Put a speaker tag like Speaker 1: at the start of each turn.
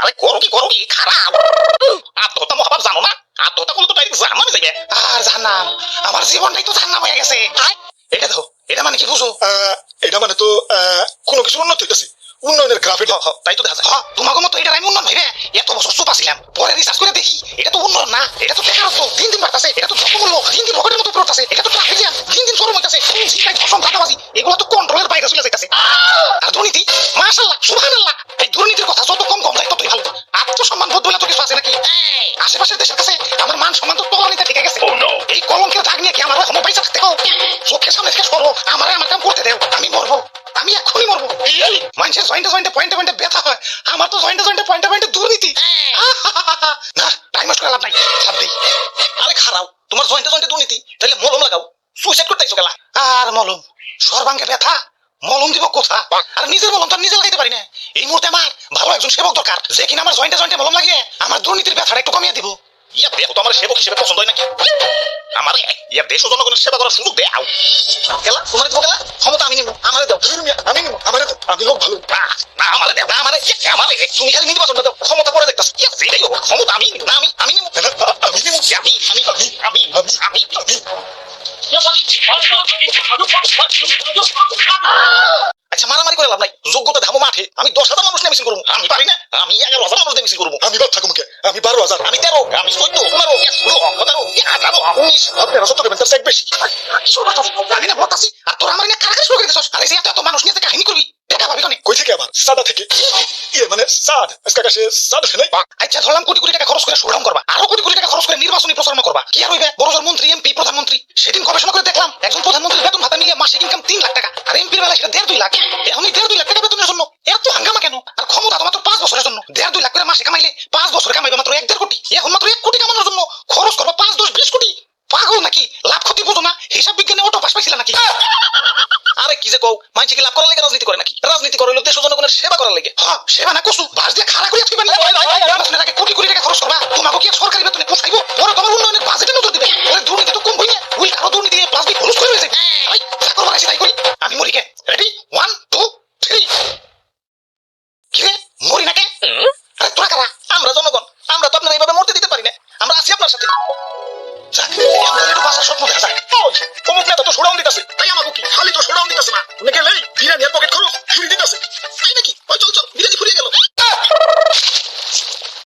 Speaker 1: আরে করো কি করো কি? খারাপ। আত্মহত্যা মহাপাপ জানো না? আত্মহত্যা করলে তো ডাইরেক্ট জাহান্নামে যাবে আর জাহান্নাম আমার জীবনটাই তো জাহান্নাম হয়ে গেছে। এটা দেখো এটা মানে কি বুঝো?
Speaker 2: এটা মানে তো কোনো কিছু উন্নত হইতেছে। উন্নয়নের গ্রাফ এটা
Speaker 1: হ, হ, তাই তো দেখা যায়। তোমাকে মতো এটা আমি উন্নয়ন ভাইবে এত বছর চুপ ছিলাম পরে রিসার্চ করে দেখি এটা তো উন্নয়ন না। এটা তো বেকারত্ব দিন দিন বাড়তাছে। এটা তো দ্রব্যমূল্য দিন দিন রকেটের মতো পড়তাছে এটা তো ট্রাফিক জ্যাম দিন দিন চরম হইতাছে। চিন্তায় ধর্ষণ দাদাবাজি এগুলো তো কন্ট্রোলের বাইরে চলে যাইতাছে। আর দুর্নীতি? মাশাআল্লাহ সুবহানাল্লাহ। এই দুর্নীতির কথা যত কম আশেপাশের দেশের কাছে আমার মান সম্মান তো তলানিতে ঠিক গেছে। এই কলঙ্কের দাগ নিয়ে কি আমার এখনও পয়সা থাকতে হবে চোখের সামনে থেকে সরো আমার আমার কাম করতে দেও। আমি মরবো। আমি এক্ষুনি মরবো। মানুষের জয়েন্টে জয়েন্টে পয়েন্টে পয়েন্টে ব্যথা হয়। আমার তো জয়েন্টে জয়েন্টে পয়েন্টে পয়েন্টে দুর্নীতি। না টাইম করে লাভ নাই। ছাড় দেই। আরে খারাপ তোমার জয়েন্টে জয়েন্টে দুর্নীতি তাহলে মলম লাগাও। সুইসাইড করতে গেলা। আর মলম। সর্বাঙ্গে ব্যথা মলম দিব কোথা? আর নিজের মলম তো নিজে লাগাইতে পারি না এই মুহূর্তে আমার ভালো একজন সেবক দরকার যে কিনা আমার জয়েন্টে জয়েন্টে মলম লাগিয়ে আমার দুর্নীতির ব্যথাটা একটু কমিয়ে দিব ইয়া দেখো তো আমার সেবক হিসেবে পছন্দ হয় নাকি আমার ইয়া দেশ জনগণের সেবা করার সুযোগ দেও গেলা তোমার দিব গেলা ক্ষমতা আমি নিব আমারে দাও
Speaker 2: আমি নিবো, আমার এত- আমি লোক ভালো
Speaker 1: না আমারে দেও না আমারে ইয়া, আমারে তুমি খালি নির্বাচন দাও ক্ষমতা পরে দেখতাছ ইয়া হোক ক্ষমতা আমি নিব না আমি আমি নিব
Speaker 2: আমি নিবো।
Speaker 1: ইয়া, আমি আমি আমি আমি আমি আমি আচ্ছা মারামারি করে লাভ নাই। যোগ্যতা ধামো মাঠে। আমি দশ হাজার মানুষ নিয়ে মিছিল করব। আমি পারি না আমি এগারো হাজার মানুষ নিয়ে মিছিল করব।
Speaker 2: আমি বাদ থাকুম কে? আমি বারো হাজার।
Speaker 1: আমি তেরো আমি চোদ্দ পনেরো ষোলো সতেরো আঠারো উনিশ।
Speaker 2: আপনারা সত্য দেবেন তার চেক বেশি।
Speaker 1: আর তোরা আমার না কারাকারি শুরু করে দিছস আর যে এত এত মানুষ নিয়ে কাহিনী করবি দেখা পাবি কনে
Speaker 2: কই থেকে আবার সাদা থেকে ইয়ে মানে সাদ। আজকে আকাশে সাদ নাই?
Speaker 1: আচ্ছা ধরলাম কোটি কোটি টাকা খরচ করে শোডাউন করবা। আরও কোটি কোটি টাকা খরচ করে নির্বাচনী প্রচারণা করবা। কি আর হইবে? বড় মন্ত্রী, এমপি, প্রধানমন্ত্রী। সেদিন গবেষণা করে দেখলাম, একজন প্রধানমন্ত্রীর বেতন ভাতা মিলিয়ে মাসিক ইনকাম তিন লাখ টাকা, আর এমপির বেলা সেটা দেড় দুই লাখ। এখনই দেড় দুই লাখ টাকা বেতনের জন্য। এত হাঙ্গামা কেন? আর ক্ষমতা তো মাত্র পাঁচ বছরের জন্য। দেড় দুই লাখ করে মাসে কামাইলে পাঁচ বছরে কামাইবে মাত্র এক দেড় কোটি। এখন মাত্র এক কোটি কামানোর জন্য খরচ করবা পাঁচ দশ বিশ কোটি। পাগল নাকি? লাভ ক্ষতি বুঝো না। হিসাব বিজ্ঞানে অটো পাস পাইছিল নাকি? যে কও মানসি কি লাভ করার লেগে রাজনীতি করে নাকি? রাজনীতি করে দেশ জনগণের সেবা করার লেগে। হ্যাঁ সেবা না কসু বাস দিয়ে খাড়া করে নির্বাচনের আগে কোটি কোটি টাকা খরচ করবা? তোমাকে কি সরকারি বেতনে পোষাইবো? পরে তোমার উন্নয়নের বাজেটে নজর দিবে পরে? দুর্নীতি তো কম হইলে উল্টা আরও দুর্নীতি দিয়ে প্লাস দিয়ে খরচ করে হয়েছে ভাই যা করবার আছে তাই করি। আমি মরি গে রেডি ওয়ান টু থ্রি কি রে? মরি নাকি আরে তোরা কারা? আমরা জনগণ। আমরা তো আপনার এইভাবে মরতে দিতে পারি না। আমরা আছি আপনার সাথে। যাক, আমাদের একটু বাঁচার স্বপ্ন দেখা
Speaker 2: ওই, অমুক নেতা তো শোডাউন দিতেছে।